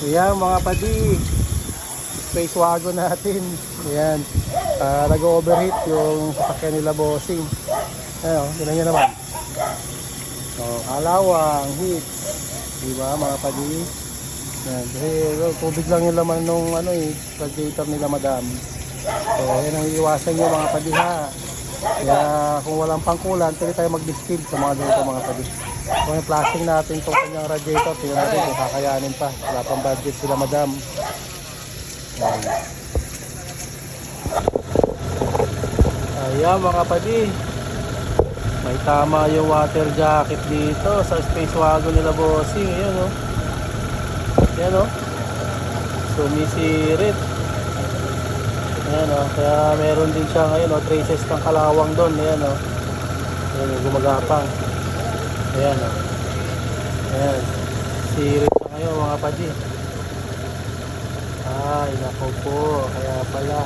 Ayan mga padi. Space wagon natin. Ayan. Ah, nag-overheat yung sasakyan nila bossing. Ayan, oh, tinan nyo naman. Oh, kalawang, heat. Diba mga padi? Ayan, kasi tubig lang yung laman nung ano eh, radiator nila madam. So, yan ang iiwasan nyo mga padi ha. Kaya kung walang pangkulan, pwede tayo mag-distill sa mga ganito mga padi. Kung yung flashing natin itong kanyang radiator, tingnan natin kung kakayanin pa. Wala pang budget sila madam. Ayan. Ayan mga padi. May tama yung water jacket dito sa space wagon nila bossing. Ayan o. Oh. Ayan o. Oh. Sumisirit. Ayan o. Oh. Kaya meron din siya ngayon o. Oh, traces ng kalawang doon. Ayan o. Oh. Ayan. Gumagapang. Ayan o. Ayan. Sirit siya ngayon mga padi. Ay, nako po. Kaya pala.